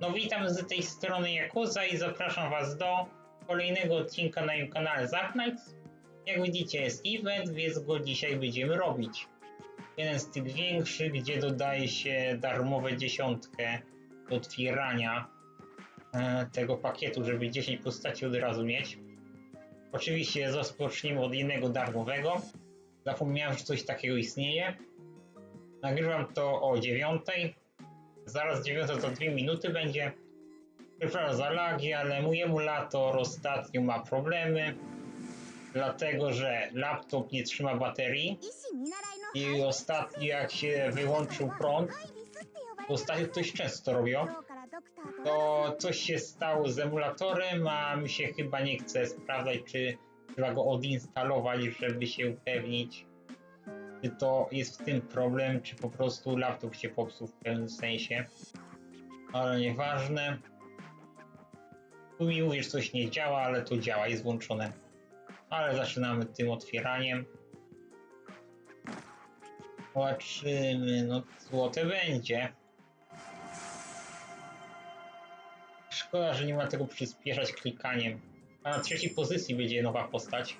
No witam z tej strony Jakuza i zapraszam was do kolejnego odcinka na moim kanale Zack. Jak widzicie jest event, więc go dzisiaj będziemy robić. Jeden z tych większych, gdzie dodaje się darmowe dziesiątkę do otwierania e, tego pakietu, żeby 10 postaci od razu mieć. Oczywiście rozpoczniemy od jednego darmowego. Zapomniałem, że coś takiego istnieje. Nagrywam to o 9. Zaraz 9 to 2 minuty będzie. Przepraszam za lagi, ale mój emulator ostatnio ma problemy. Dlatego, że laptop nie trzyma baterii. I ostatnio jak się wyłączył prąd, ostatnio ktoś często to robią, to coś się stało z emulatorem, a mi się chyba nie chce sprawdzać, czy trzeba go odinstalować, żeby się upewnić, czy to jest w tym problem, czy po prostu laptop się popsuł w pewnym sensie. Ale nieważne. Tu mi mówisz, coś nie działa, ale to działa, jest włączone. Ale zaczynamy tym otwieraniem. Zobaczymy, no złote będzie. Szkoda, że nie ma tego przyspieszać klikaniem. A na trzeciej pozycji będzie nowa postać.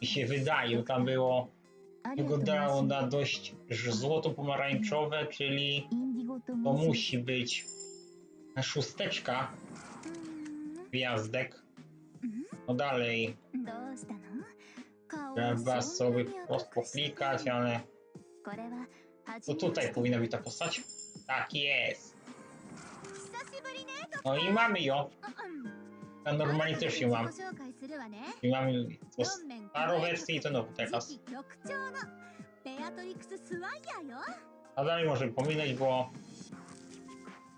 Mi się wydaje, tam było, wyglądało na dość złoto-pomarańczowe, czyli to musi być szósteczka gwiazdek. No dalej, trzeba sobie poklikać, ale to tutaj powinna być ta postać. Tak jest. No i mamy ją. Ja normalnie też ją mam. I mamy to starą wersję i to nową teraz. A dalej może pominąć, bo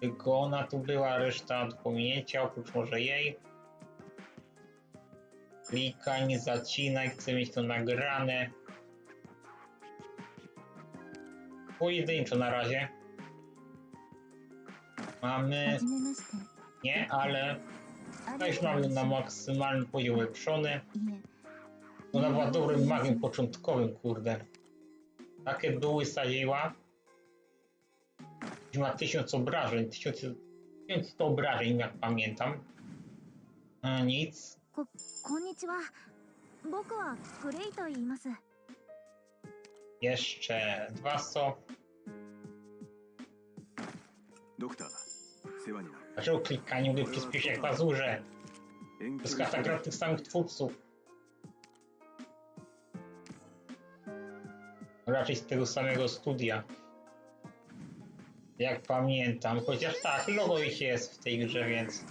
tylko ona tu była, reszta do pominięcia, oprócz może jej. Klikaj, zacinaj, chcę mieć to nagrane. Pojedynczo na razie. Mamy, nie, ale Daliśmy mamy na maksymalny poziom ulepszony. Ona no była dobrym magiem początkowym, kurde. Takie duły sadziła. Ma 1000 obrażeń, 1100 obrażeń, jak pamiętam. A nic. Konnichiwa. Boku wa Kurei to. Jeszcze dwa so. Doktor. Zaczął klikanie łydki z jak pazurze. To jest karta gra tych samych twórców. Raczej z tego samego studia. Jak pamiętam, chociaż tak, logo ich jest w tej grze, więc...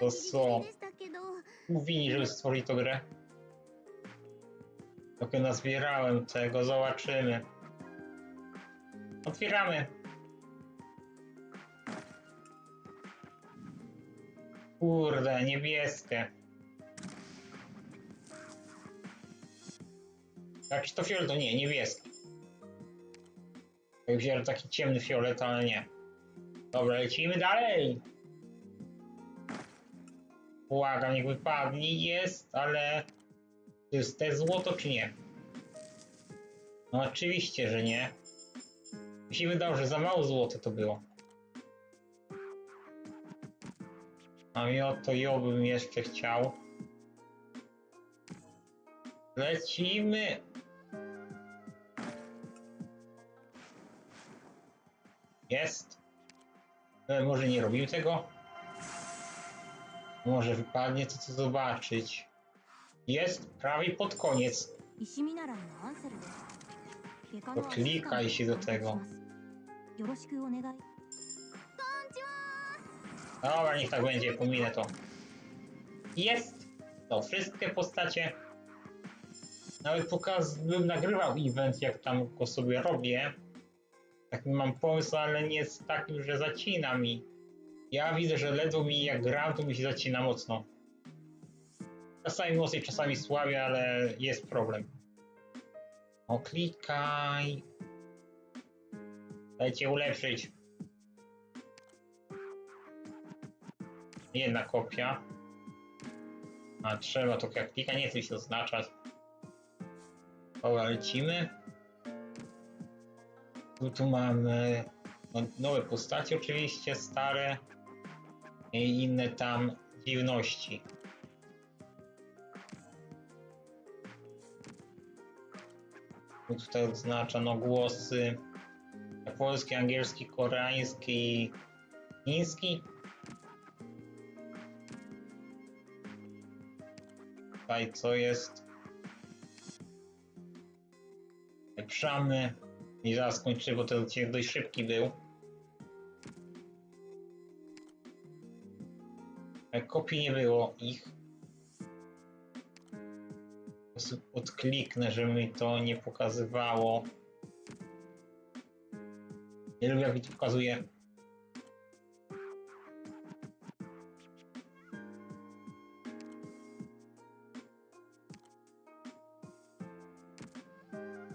To są... Mówili, żeby stworzyć tą grę. Trochę nazbierałem tego, zobaczymy. Otwieramy. Kurde, niebieskie. Czy to fiolet? Nie, niebieski. Jak wziąłem taki ciemny fiolet, ale nie. Dobra, lecimy dalej. Błagam, niech wypadnie. Jest, ale... To jest te złoto, czy nie? No oczywiście, że nie. Mi się że za mało złote to było. A mimo to ją bym jeszcze chciał. Lecimy! Jest. Ale może nie robimy tego? Może wypadnie to, co zobaczyć. Jest prawie pod koniec. To klikaj się do tego. Dobra, niech tak będzie, pominę to. Jest to wszystkie postacie. Nawet pokaz bym nagrywał event, jak tam go sobie robię. Tak mam pomysł, ale nie jest takim, że zacina mi. Ja widzę, że ledwo mi jak gram, to mi się zacina mocno. Czasami mocniej, czasami słabiej, ale jest problem. O, klikaj. Dajcie ulepszyć. Jedna kopia. A trzeba to jak klika, nie chce się oznaczać. Dobra, lecimy. Tu, tu mamy No, nowe postacie oczywiście, stare i inne tam dziwności. Tu Tutaj odznaczano głosy polski, angielski, koreański chiński. Tutaj co jest? Lepszamy. I zaraz skończę, bo ten odcinek dość szybki był. E, Kopii nie było ich. Po prostu Odkliknę, żeby mi to nie pokazywało. Nie lubię jak mi to pokazuje.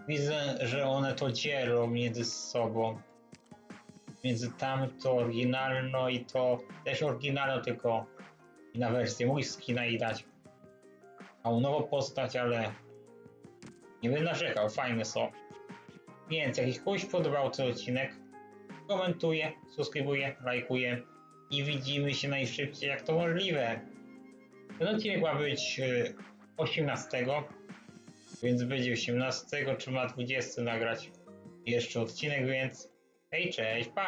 Widzę, że one to dzielą między sobą. Między tamto oryginalno i to też oryginalno, tylko inna wersja. Mój skina i dać. Mam nową postać, ale nie będę narzekał, fajne są. Więc jak komuś podobał ten odcinek, komentuję, subskrybuję, lajkuję i widzimy się najszybciej jak to możliwe. Ten odcinek ma być y, 18, więc będzie 18 czy ma 20 nagrać jeszcze odcinek, więc hej, cześć, pa!